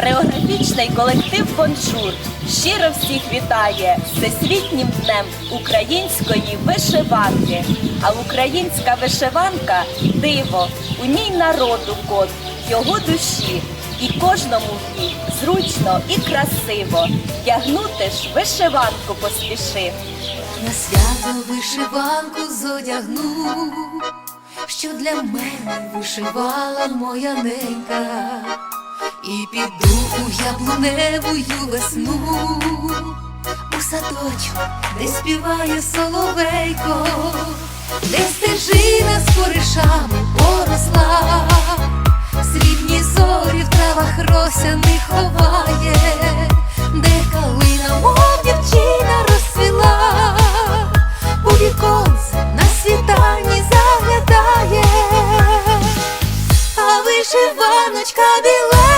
Хореографічний колектив Бонжур щиро всіх вітає Всесвітнім днем української вишиванки. А українська вишиванка диво, у ній народу код, його душі. І кожному в ній зручно і красиво. Вдягнути ж вишиванку поспіши. На свято вишиванку зодягну, що для мене вишивала моя ненька, і піду у яблуневую весну, у садочок, де співає соловейко, де стежина з коришами поросла, срібні зорі в травах рося не ховає, де калина, мов дівчина розцвіла, у віконце на світанні заглядає, а вишиваночка білесенька,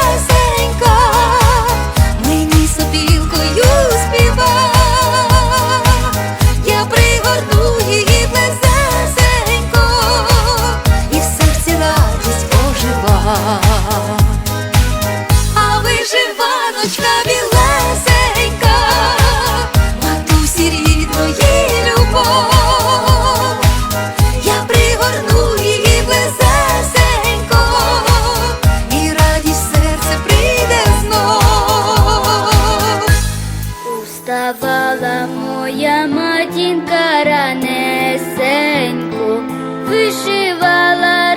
Уставала моя матінка ранесенько, вишивала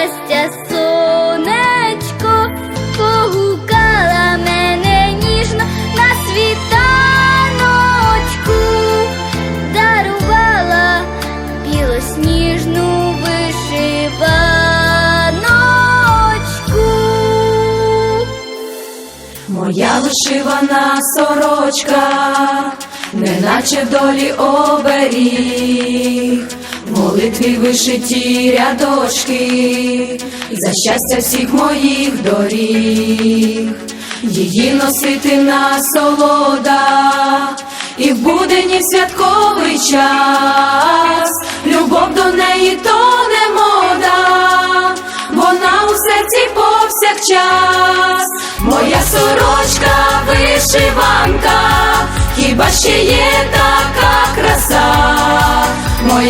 щастя сонечко, погукала мене ніжно на світаночку, дарувала білосніжну вишиваночку. Моя вишивана сорочка, неначе в долі оберіг, молитві вишиті рядочки, за щастя всіх моїх доріг, її носити насолода, і в будені в святковий час, любов до неї то не мода, вона у серці повсякчас, моя сорочка вишиванка, хіба ще є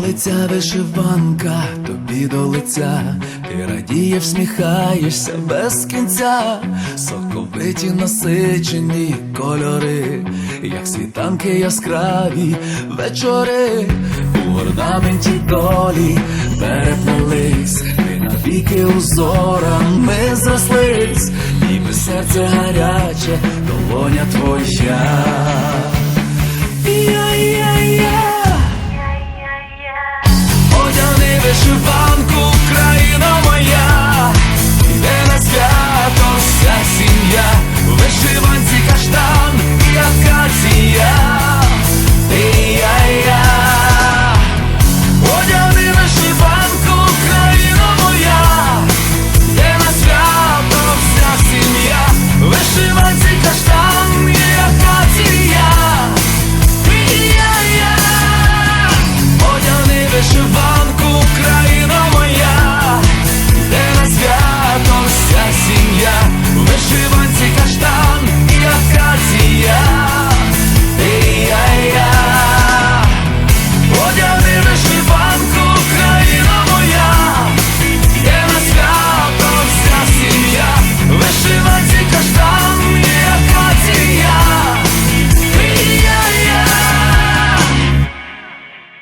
Лиця вишиванка, тобі до лиця, ти радіє, всміхаєшся без кінця, соковиті насичені кольори, як світанки яскраві вечори, у орнаменті долі переплелись, ти навіки узорами зрослись, ніби серце гаряче, долоня твоя.